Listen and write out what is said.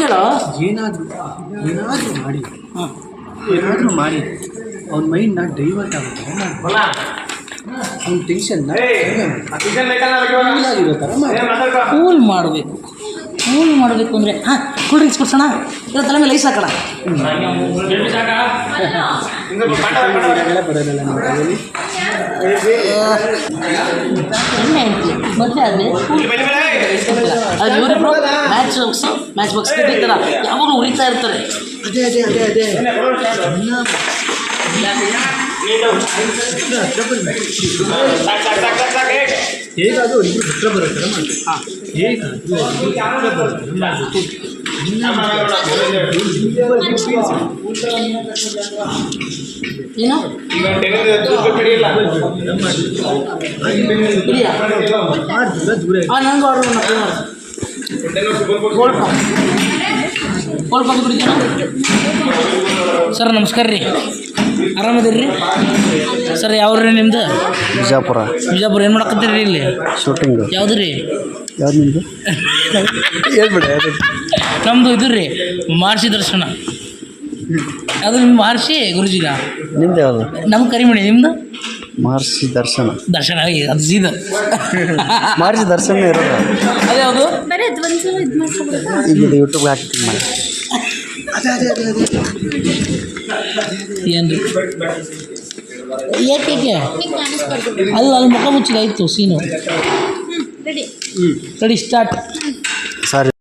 ಕೇಳ ಏನಾದರೂ ಏನಾದರೂ ಮಾಡಿ. ಏನಾದರೂ ಮಾಡಿ. ಅವ್ನ ಮೈಂಡ್ನ ಡೈವರ್ಟ್ ಆಗುತ್ತೆ. ಅವ್ನ ಟೆನ್ಷನ್ನ ಥರ ಕೂಲ್ ಮಾಡಬೇಕು. ಕೂಲ್ ಮಾಡಬೇಕು ಅಂದರೆ ಹಾಂ ಕೂಲ್ ಡ್ರಿಂಕ್ಸ್ ಕೊಡ್ಸೋಣ? ಇಲ್ಲ ತಲೆ ಮೇಲೆ ಐಸ್ ಹಾಕೋಣ? ಬರೋದಲ್ಲ ನಮ್ಮ ಮದುವೆ ಆದಮೇಲೆ ಅದು ಇವರಿಬ್ರು ಮ್ಯಾಚ್ ಬಾಕ್ಸ್ ಮ್ಯಾಚ್ ಬಾಕ್ಸ್ ತೆಗಿತಾರ ಯಾವಾಗಲೂ ಉರಿತಾ ಇರ್ತಾರೆ ಅದೇ ಅದೇ ಅದೇ ಅದೇ ಹೇಗಾದರೂ ಹತ್ರ ಬರೋ ಥರ ಮಾಡಿ ಹೇಗಾದರೂ ಅವ್ರಿಬ್ರು ಹತ್ರ ಬರೋ ಥರ ಮಾಡಬೇಕು. ಏನು ಆರ್ಡರ್ ಸರ್ ನಮಸ್ಕಾರ ರೀ. ಆರಾಮದಿರಿ ರೀ ಸರ್ ಯಾವ್ರಿ ನಿಮ್ದು? ಬಿಜಾಪುರ. ಬಿಜಾಪುರ ಏನು ಮಾಡಕತ್ತೀರಿ ಇಲ್ಲಿ? ಶೂಟಿಂಗ್ ಯಾವ್ದು ರೀ? ಯಾವ್ದು ನಿಮ್ಮದು ಹೇಳ್ಬಿಡಿ ನಮ್ಮದು ಇದು ರೀ ಮಹರ್ಷಿ ದರ್ಶನ. ಅದು ನಿಮ್ಮ ಮಹರ್ಷಿ ಗುರುಜಿನ ನಿಮ್ದು ಯಾವುದು? ನಮ್ಮ ಕರಿಮಣಿ ನಿಮ್ಮದು ಮಹರ್ಷಿ ದರ್ಶನ. ದರ್ಶನ ಆಗಿ ಅದು ಸೀದ ಮಹರ್ಷಿ ದರ್ಶನ ಇರೋದು. ಅದೇ ಯಾವುದು? ಬರೀ ಅದು ಒಂದ್ಸಲ ಇದು ಮಾಡ್ಕೊಬಿಡ್ತಾ ಈಗ ಯೂಟ್ಯೂಬ್ಗೆ ಹಾಕ್ತೀನಿ ಮಾಡಿ. ಏಕೆ ಅಲ್ಲ ಅಲ್ಲಿ ಮುಖ ಮುಚ್ಚಿದ ಆಯ್ತು ಸೀನು. ರೆಡಿ ಸ್ಟಾರ್ಟ್ ಸಾರಿ